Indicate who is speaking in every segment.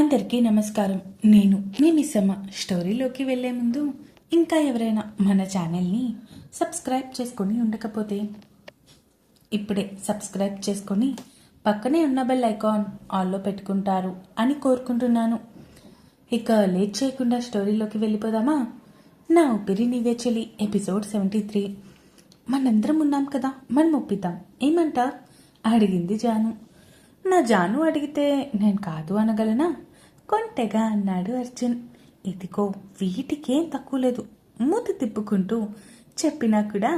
Speaker 1: అందరికీ నమస్కారం నేను మీ మిస్సమ్మ స్టోరీలోకి వెళ్లే ముందు ఇంకా ఎవరైనా మన ఛానల్ని సబ్స్క్రైబ్ చేసుకొని ఉండకపోతే ఇప్పుడే సబ్స్క్రైబ్ చేసుకొని పక్కనే ఉన్న బెల్ ఐకాన్ ఆల్లో పెట్టుకుంటారు అని కోరుకుంటున్నాను ఇక లేట్ చేయకుండా స్టోరీలోకి వెళ్ళిపోదామా నా ఉపిరి నీవే చెలి ఎపిసోడ్ సెవెంటీ త్రీ మనందరం ఉన్నాం కదా మనం ఒప్పిద్దాం ఏమంటా అడిగింది జాను నా జాను అడిగితే నేను కాదు అనగలనా కొంటెగా అన్నాడు అర్జున్ ఇదిగో వీటికేం తక్కువ లేదు మూతి తిప్పుకుంటూ చెప్పినా కూడా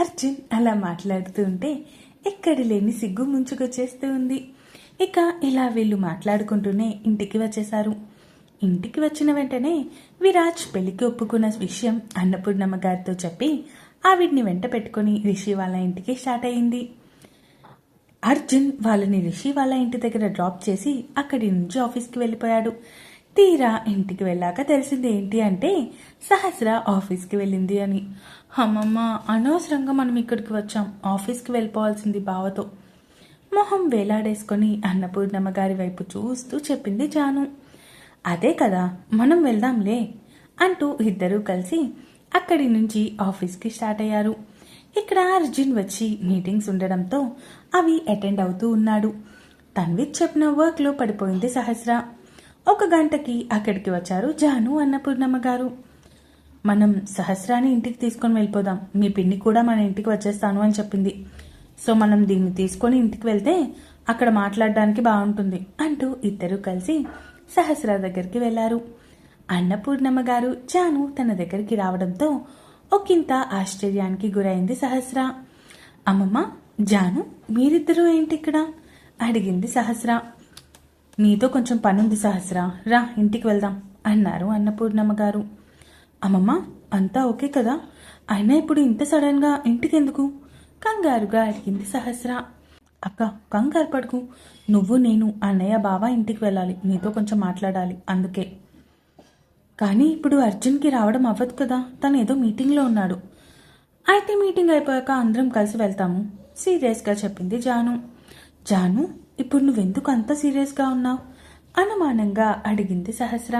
Speaker 1: అర్జున్ అలా మాట్లాడుతూ ఉంటే ఎక్కడి లేని సిగ్గు ముంచుకొచ్చేస్తూ ఉంది ఇక ఇలా వీళ్ళు మాట్లాడుకుంటూనే ఇంటికి వచ్చేశారు ఇంటికి వచ్చిన వెంటనే విరాజ్ పెళ్లికి ఒప్పుకున్న విషయం అన్నపూర్ణమ్మ గారితో చెప్పి ఆవిడ్ని వెంట పెట్టుకుని రిషి వాళ్ళ ఇంటికి స్టార్ట్ అయింది అర్జున్ వాళ్ళని రిషి వాళ్ళ ఇంటి దగ్గర డ్రాప్ చేసి అక్కడి నుంచి ఆఫీస్కి వెళ్ళిపోయాడు తీరా ఇంటికి వెళ్ళాక తెలిసింది ఏంటి అంటే సహస్ర ఆఫీస్కి వెళ్ళింది అని అమ్మమ్మ అనవసరంగా మనం ఇక్కడికి వచ్చాం ఆఫీస్కి వెళ్ళిపోవాల్సింది బావతో మొహం వేలాడేసుకొని అన్నపూర్ణమ్మ గారి వైపు చూస్తూ చెప్పింది జాను అదే కదా మనం వెళ్దాంలే అంటూ ఇద్దరూ కలిసి అక్కడి నుంచి ఆఫీస్కి స్టార్ట్ అయ్యారు ఇక్కడ అర్జున్ వచ్చి మీటింగ్స్ ఉండడంతో అవి అటెండ్ అవుతూ ఉన్నాడు తన్విత్ చెప్పిన వర్క్లో పడిపోయింది సహస్ర ఒక గంటకి అక్కడికి వచ్చారు జాను అన్నపూర్ణమ్మ గారు మనం సహస్రాన్ని ఇంటికి తీసుకొని వెళ్ళిపోదాం మీ పిన్ని కూడా మన ఇంటికి వచ్చేస్తాను అని చెప్పింది సో మనం దీన్ని తీసుకొని ఇంటికి వెళ్తే అక్కడ మాట్లాడడానికి బాగుంటుంది అంటూ ఇద్దరు కలిసి సహస్ర దగ్గరికి వెళ్లారు అన్నపూర్ణమ్మ గారు జాను తన దగ్గరికి రావడంతో ఒకంత ఆశ్చర్యానికి గురైంది సహస్ర అమ్మమ్మ జాను మీరిద్దరూ ఏంటి ఇక్కడ అడిగింది సహస్ర నీతో కొంచెం పనుంది సహస్ర రా ఇంటికి వెళ్దాం అన్నారు అన్నపూర్ణమ్మ గారు అమ్మమ్మ అంతా ఓకే కదా అయినా ఇప్పుడు ఇంత సడన్గా ఇంటికెందుకు కంగారుగా అడిగింది సహస్ర అక్క కంగారు పడుకు నువ్వు నేను అన్నయ్య బావ ఇంటికి వెళ్ళాలి నీతో కొంచెం మాట్లాడాలి అందుకే కానీ ఇప్పుడు అర్జున్కి రావడం అవ్వదు కదా తను ఏదో మీటింగ్లో ఉన్నాడు అయితే మీటింగ్ అయిపోయాక అందరం కలిసి వెళ్తాము సీరియస్గా చెప్పింది జాను జాను ఇప్పుడు నువ్వెందుకు అంత సీరియస్గా ఉన్నావు అనుమానంగా అడిగింది సహస్ర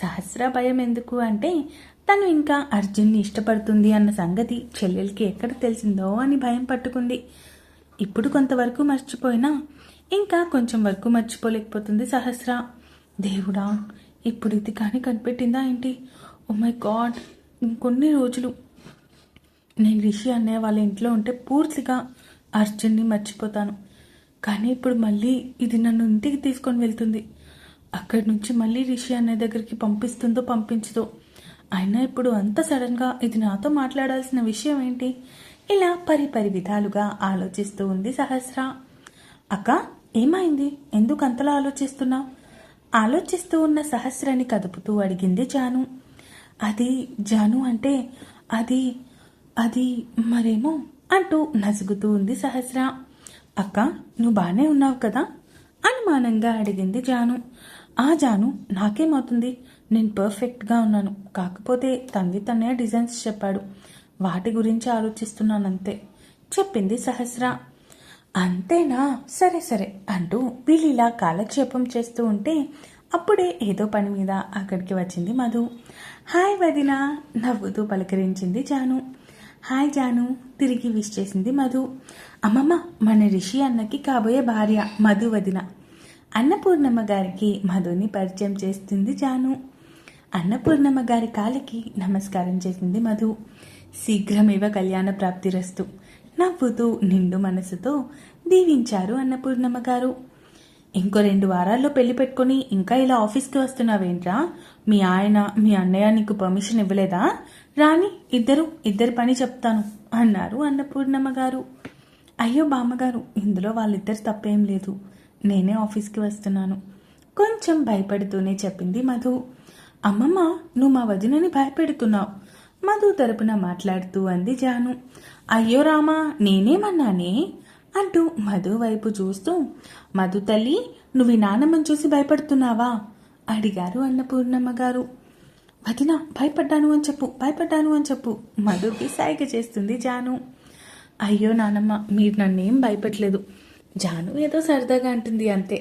Speaker 1: సహస్ర భయం ఎందుకు అంటే తను ఇంకా అర్జున్ని ఇష్టపడుతుంది అన్న సంగతి చెల్లెలకి ఎక్కడ తెలిసిందో అని భయం పట్టుకుంది ఇప్పుడు కొంతవరకు మర్చిపోయినా ఇంకా కొంచెం వరకు మర్చిపోలేకపోతుంది సహస్ర దేవుడా ఇప్పుడు ఇది కానీ కనిపెట్టిందా ఏంటి ఓ మై గాడ్ ఇంకొన్ని రోజులు నేను రిషి అనే వాళ్ళ ఇంట్లో ఉంటే పూర్తిగా అర్జున్ని మర్చిపోతాను కానీ ఇప్పుడు మళ్ళీ ఇది నన్ను ఇంటికి తీసుకొని వెళ్తుంది అక్కడి నుంచి మళ్ళీ రిషి అనే దగ్గరికి పంపిస్తుందో పంపించదో అయినా ఇప్పుడు అంత సడన్గా ఇది నాతో మాట్లాడాల్సిన విషయం ఏంటి ఇలా పరి పరి విధాలుగా ఆలోచిస్తూ ఉంది సహస్ర అక్క ఏమైంది ఎందుకు అంతలా ఆలోచిస్తున్నావు ఆలోచిస్తూ ఉన్న సహస్రాన్ని కదుపుతూ అడిగింది జాను అది జాను అంటే అది అది మరేమో అంటూ నసుగుతూ ఉంది సహస్ర అక్క నువ్వు బాగానే ఉన్నావు కదా అనుమానంగా అడిగింది జాను ఆ జాను నాకేమవుతుంది నేను పర్ఫెక్ట్గా ఉన్నాను కాకపోతే తండ్రి తన్నయ్య డిజైన్స్ చెప్పాడు వాటి గురించి ఆలోచిస్తున్నానంతే చెప్పింది సహస్ర అంతేనా సరే సరే అంటూ వీళ్ళు ఇలా కాలక్షేపం చేస్తూ ఉంటే అప్పుడే ఏదో పని మీద అక్కడికి వచ్చింది మధు హాయ్ వదిన నవ్వుతూ పలకరించింది జాను హాయ్ జాను తిరిగి విష్ చేసింది మధు అమ్మమ్మ మన రిషి అన్నకి కాబోయే భార్య మధు వదిన అన్నపూర్ణమ్మ గారికి మధుని పరిచయం చేస్తుంది జాను అన్నపూర్ణమ్మ గారి కాలికి నమస్కారం చేసింది మధు శీఘ్రమేవ కళ్యాణ ప్రాప్తి రస్తు నవ్వుతూ నిండు మనసుతో దీవించారు అన్నపూర్ణమ్మ గారు ఇంకో రెండు వారాల్లో పెళ్లి పెట్టుకుని ఇంకా ఇలా ఆఫీస్కి వస్తున్నావేంట్రా మీ ఆయన మీ అన్నయ్య నీకు పర్మిషన్ ఇవ్వలేదా రాని ఇద్దరు ఇద్దరు పని చెప్తాను అన్నారు అన్నపూర్ణమ్మ గారు అయ్యో బామ్మగారు ఇందులో వాళ్ళిద్దరు తప్పేం లేదు నేనే ఆఫీస్కి వస్తున్నాను కొంచెం భయపడుతూనే చెప్పింది మధు అమ్మమ్మ నువ్వు మా వదినని భయపెడుతున్నావు మధు తరపున మాట్లాడుతూ అంది జాను అయ్యో రామా నేనేమన్నానే అంటూ మధు వైపు చూస్తూ మధు తల్లి నువ్వు నానమ్మని చూసి భయపడుతున్నావా అడిగారు అన్నపూర్ణమ్మ గారు వదిన భయపడ్డాను అని చెప్పు భయపడ్డాను అని చెప్పు మధుకి సైగ చేస్తుంది జాను అయ్యో నానమ్మ మీరు నన్నేం భయపడలేదు జాను ఏదో సరదాగా అంటుంది అంతే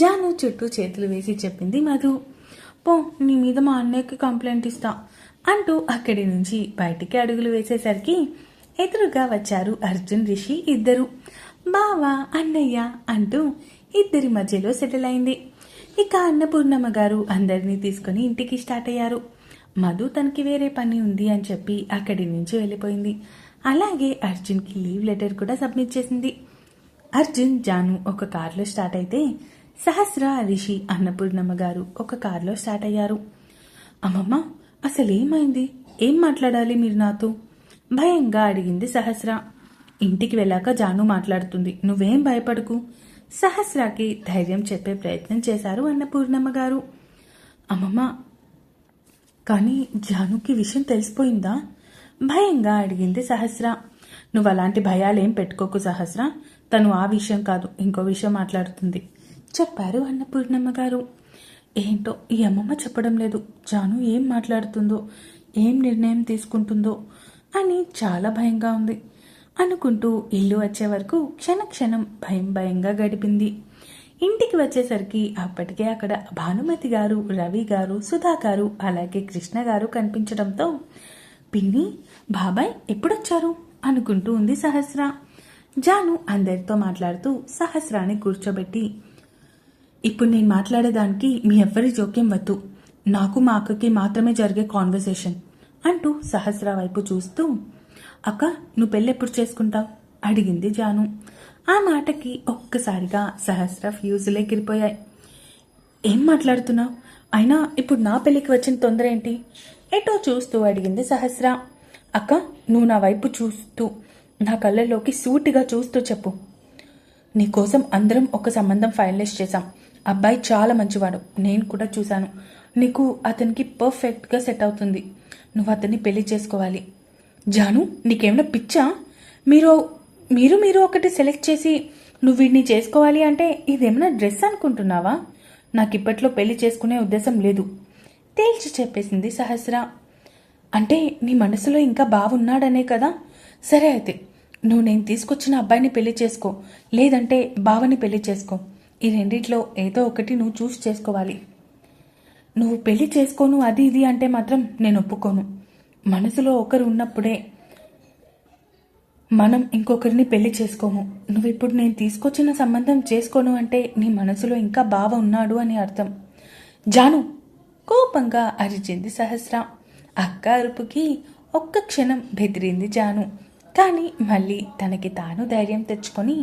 Speaker 1: జాను చుట్టూ చేతులు వేసి చెప్పింది మధు పో నీ మీద మా అన్నయ్యకి కంప్లైంట్ ఇస్తా అంటూ అక్కడి నుంచి బయటికి అడుగులు వేసేసరికి ఎదురుగా వచ్చారు అర్జున్ రిషి ఇద్దరు బావా అన్నయ్య అంటూ ఇద్దరి మధ్యలో సెటిల్ అయింది ఇక అన్నపూర్ణమ్మ గారు అందరినీ తీసుకుని ఇంటికి స్టార్ట్ అయ్యారు మధు తనకి వేరే పని ఉంది అని చెప్పి అక్కడి నుంచి వెళ్ళిపోయింది అలాగే అర్జున్కి లీవ్ లెటర్ కూడా సబ్మిట్ చేసింది అర్జున్ జాను ఒక కారులో స్టార్ట్ అయితే సహస్ర రిషి అన్నపూర్ణమ్మ గారు ఒక కారులో స్టార్ట్ అయ్యారు అమ్మమ్మ అసలేమైంది ఏం మాట్లాడాలి మీరు నాతో భయంగా అడిగింది సహస్ర ఇంటికి వెళ్ళాక జాను మాట్లాడుతుంది నువ్వేం భయపడకు సహస్రాకి ధైర్యం చెప్పే ప్రయత్నం చేశారు అన్నపూర్ణమ్మ గారు అమ్మమ్మ కానీ జానుకి విషయం తెలిసిపోయిందా భయంగా అడిగింది సహస్ర నువ్వు అలాంటి భయాలేం పెట్టుకోకు సహస్ర తను ఆ విషయం కాదు ఇంకో విషయం మాట్లాడుతుంది చెప్పారు అన్నపూర్ణమ్మ గారు ఏంటో ఈ అమ్మమ్మ చెప్పడం లేదు జాను ఏం మాట్లాడుతుందో ఏం నిర్ణయం తీసుకుంటుందో అని చాలా భయంగా ఉంది అనుకుంటూ ఇల్లు వచ్చే వరకు క్షణ క్షణం భయం భయంగా గడిపింది ఇంటికి వచ్చేసరికి అప్పటికే అక్కడ భానుమతి గారు రవి గారు సుధా గారు అలాగే కృష్ణ గారు కనిపించడంతో పిన్ని బాబాయ్ ఎప్పుడొచ్చారు అనుకుంటూ ఉంది సహస్ర జాను అందరితో మాట్లాడుతూ సహస్రాన్ని కూర్చోబెట్టి ఇప్పుడు నేను మాట్లాడేదానికి మీ ఎవ్వరి జోక్యం వద్దు నాకు మా అక్కకి మాత్రమే జరిగే కాన్వర్సేషన్ అంటూ సహస్ర వైపు చూస్తూ అక్క నువ్వు పెళ్ళెప్పుడు చేసుకుంటావు అడిగింది జాను ఆ మాటకి ఒక్కసారిగా సహస్ర ఫ్యూజులు ఎగిరిపోయాయి ఏం మాట్లాడుతున్నావు అయినా ఇప్పుడు నా పెళ్ళికి వచ్చిన తొందర ఏంటి ఎటో చూస్తూ అడిగింది సహస్ర అక్క నువ్వు నా వైపు చూస్తూ నా కళ్ళల్లోకి సూటిగా చూస్తూ చెప్పు నీకోసం అందరం ఒక సంబంధం ఫైనలైజ్ చేశాం అబ్బాయి చాలా మంచివాడు నేను కూడా చూశాను నీకు అతనికి పర్ఫెక్ట్గా సెట్ అవుతుంది నువ్వు అతన్ని పెళ్లి చేసుకోవాలి జాను నీకేమైనా పిచ్చా మీరు మీరు మీరు ఒకటి సెలెక్ట్ చేసి నువ్వు వీడిని చేసుకోవాలి అంటే ఇదేమైనా డ్రెస్ అనుకుంటున్నావా నాకు ఇప్పట్లో పెళ్లి చేసుకునే ఉద్దేశం లేదు తేల్చి చెప్పేసింది సహస్ర అంటే నీ మనసులో ఇంకా బావున్నాడనే కదా సరే అయితే నువ్వు నేను తీసుకొచ్చిన అబ్బాయిని పెళ్లి చేసుకో లేదంటే బావని పెళ్లి చేసుకో ఈ రెండిట్లో ఏదో ఒకటి నువ్వు చూస్ చేసుకోవాలి నువ్వు పెళ్లి చేసుకోను అది ఇది అంటే మాత్రం నేను ఒప్పుకోను మనసులో ఒకరు ఉన్నప్పుడే మనం ఇంకొకరిని పెళ్లి చేసుకోము నువ్వు ఇప్పుడు నేను తీసుకొచ్చిన సంబంధం చేసుకోను అంటే నీ మనసులో ఇంకా బావ ఉన్నాడు అని అర్థం జాను కోపంగా అరిచింది సహస్ర అక్క అరుపుకి ఒక్క క్షణం బెదిరింది జాను కానీ మళ్ళీ తనకి తాను ధైర్యం తెచ్చుకొని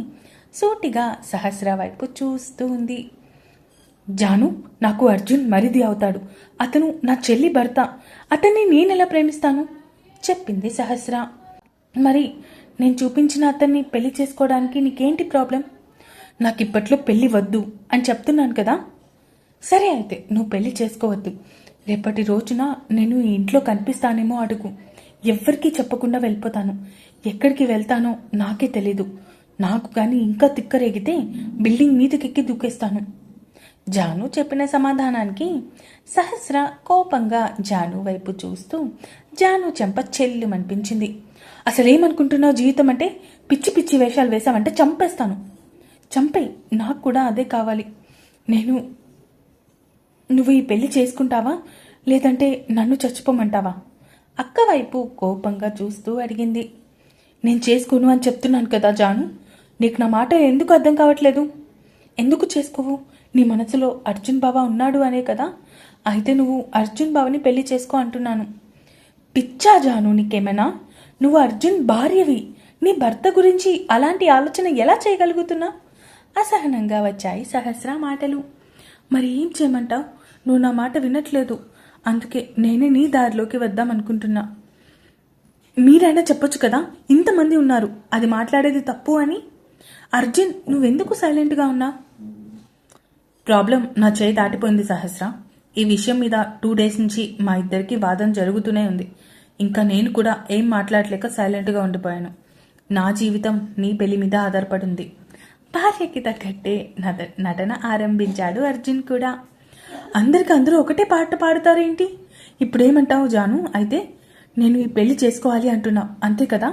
Speaker 1: సూటిగా సహస్ర వైపు చూస్తూ ఉంది జాను నాకు అర్జున్ మరిది అవుతాడు అతను నా చెల్లి భర్త అతన్ని నేనెలా ప్రేమిస్తాను చెప్పింది సహస్ర మరి నేను చూపించిన అతన్ని పెళ్లి చేసుకోవడానికి నీకేంటి ప్రాబ్లం నాకు ఇప్పట్లో పెళ్లి వద్దు అని చెప్తున్నాను కదా సరే అయితే నువ్వు పెళ్లి చేసుకోవద్దు రేపటి రోజున నేను ఈ ఇంట్లో కనిపిస్తానేమో అడుగు ఎవ్వరికీ చెప్పకుండా వెళ్ళిపోతాను ఎక్కడికి వెళ్తానో నాకే తెలీదు నాకు కానీ ఇంకా తిక్కరేగితే బిల్డింగ్ మీదకెక్కి దూకేస్తాను జాను చెప్పిన సమాధానానికి సహస్ర కోపంగా జాను వైపు చూస్తూ జాను చెంప అనిపించింది అసలేమనుకుంటున్నావు జీవితం అంటే పిచ్చి పిచ్చి వేషాలు వేశావంటే చంపేస్తాను చంపే నాకు కూడా అదే కావాలి నేను నువ్వు ఈ పెళ్లి చేసుకుంటావా లేదంటే నన్ను చచ్చిపోమంటావా అక్క వైపు కోపంగా చూస్తూ అడిగింది నేను చేసుకోను అని చెప్తున్నాను కదా జాను నీకు నా మాట ఎందుకు అర్థం కావట్లేదు ఎందుకు చేసుకోవు నీ మనసులో అర్జున్ బావ ఉన్నాడు అనే కదా అయితే నువ్వు అర్జున్ బావని పెళ్లి చేసుకో అంటున్నాను పిచ్చా జాను నీకేమైనా నువ్వు అర్జున్ భార్యవి నీ భర్త గురించి అలాంటి ఆలోచన ఎలా చేయగలుగుతున్నా అసహనంగా వచ్చాయి సహస్ర మాటలు మరి ఏం చేయమంటావు నువ్వు నా మాట వినట్లేదు అందుకే నేనే నీ దారిలోకి వద్దాం అనుకుంటున్నా మీరైనా చెప్పొచ్చు కదా ఇంతమంది ఉన్నారు అది మాట్లాడేది తప్పు అని అర్జున్ నువ్వెందుకు సైలెంట్గా ఉన్నా ప్రాబ్లం నా చేయి దాటిపోయింది సహస్ర ఈ విషయం మీద టూ డేస్ నుంచి మా ఇద్దరికి వాదం జరుగుతూనే ఉంది ఇంకా నేను కూడా ఏం మాట్లాడలేక సైలెంట్గా ఉండిపోయాను నా జీవితం నీ పెళ్లి మీద ఆధారపడింది భార్యకి తగ్గట్టే నటన ఆరంభించాడు అర్జున్ కూడా అందరికి అందరూ ఒకటే పాట పాడతారేంటి ఇప్పుడేమంటావు జాను అయితే నేను ఈ పెళ్లి చేసుకోవాలి అంటున్నావు అంతే కదా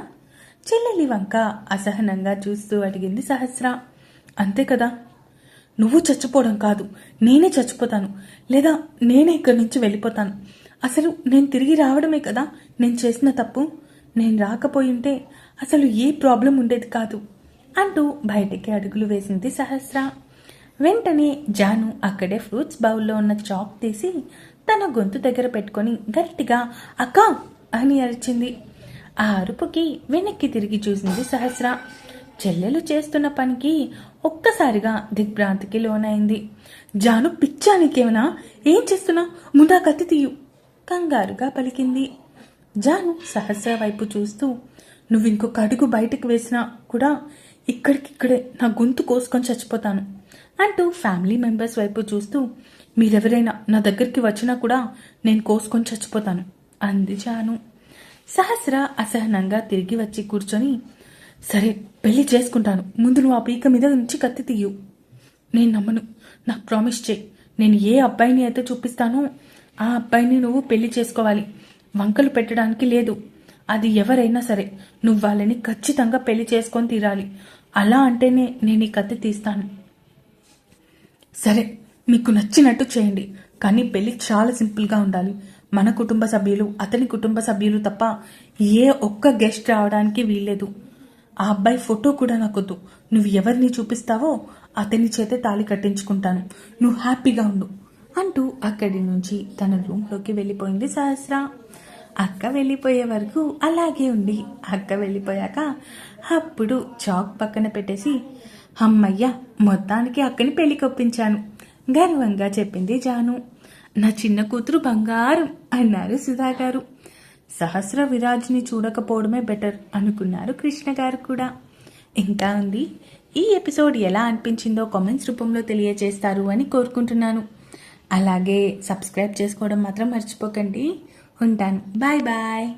Speaker 1: చెల్లెలి వంక అసహనంగా చూస్తూ అడిగింది సహస్ర అంతే కదా నువ్వు చచ్చిపోవడం కాదు నేనే చచ్చిపోతాను లేదా నేనే ఇక్కడి నుంచి వెళ్ళిపోతాను అసలు నేను తిరిగి రావడమే కదా నేను చేసిన తప్పు నేను రాకపోయింటే అసలు ఏ ప్రాబ్లం ఉండేది కాదు అంటూ బయటికి అడుగులు వేసింది సహస్ర వెంటనే జాను అక్కడే ఫ్రూట్స్ బౌల్లో ఉన్న చాక్ తీసి తన గొంతు దగ్గర పెట్టుకొని గట్టిగా అక్క అని అరిచింది ఆ అరుపుకి వెనక్కి తిరిగి చూసింది సహస్ర చెల్లెలు చేస్తున్న పనికి ఒక్కసారిగా దిగ్భ్రాంతికి లోనైంది జాను పిచ్చా నీకేమనా ఏం చేస్తున్నా ముందా కత్తి తీయు కంగారుగా పలికింది జాను సహస్ర వైపు చూస్తూ నువ్వు ఇంకొక అడుగు బయటకు వేసినా కూడా ఇక్కడికిక్కడే నా గొంతు కోసుకొని చచ్చిపోతాను అంటూ ఫ్యామిలీ మెంబర్స్ వైపు చూస్తూ మీరెవరైనా నా దగ్గరికి వచ్చినా కూడా నేను కోసుకొని చచ్చిపోతాను అంది జాను సహస్ర అసహనంగా తిరిగి వచ్చి కూర్చొని సరే పెళ్లి చేసుకుంటాను ముందు నువ్వు ఆ పీక మీద నుంచి కత్తి తీయు నేను నమ్మను నాకు ప్రామిస్ చేయి నేను ఏ అబ్బాయిని అయితే చూపిస్తానో ఆ అబ్బాయిని నువ్వు పెళ్లి చేసుకోవాలి వంకలు పెట్టడానికి లేదు అది ఎవరైనా సరే నువ్వు వాళ్ళని ఖచ్చితంగా పెళ్లి చేసుకొని తీరాలి అలా అంటేనే నేను ఈ కత్తి తీస్తాను సరే మీకు నచ్చినట్టు చేయండి కానీ పెళ్లి చాలా సింపుల్గా ఉండాలి మన కుటుంబ సభ్యులు అతని కుటుంబ సభ్యులు తప్ప ఏ ఒక్క గెస్ట్ రావడానికి వీల్లేదు ఆ అబ్బాయి ఫోటో కూడా నాకొద్దు నువ్వు ఎవరిని చూపిస్తావో అతని చేతే తాళి కట్టించుకుంటాను నువ్వు హ్యాపీగా ఉండు అంటూ అక్కడి నుంచి తన రూమ్లోకి వెళ్ళిపోయింది సహస్ర అక్క వెళ్ళిపోయే వరకు అలాగే ఉండి అక్క వెళ్ళిపోయాక అప్పుడు చాక్ పక్కన పెట్టేసి అమ్మయ్య మొత్తానికి అక్కని పెళ్లి కొప్పించాను గర్వంగా చెప్పింది జాను నా చిన్న కూతురు బంగారం అన్నారు సుధా గారు సహస్ర విరాజ్ని చూడకపోవడమే బెటర్ అనుకున్నారు కృష్ణ గారు కూడా ఇంకా ఉంది ఈ ఎపిసోడ్ ఎలా అనిపించిందో కామెంట్స్ రూపంలో తెలియజేస్తారు అని కోరుకుంటున్నాను అలాగే సబ్స్క్రైబ్ చేసుకోవడం మాత్రం మర్చిపోకండి ఉంటాను బాయ్ బాయ్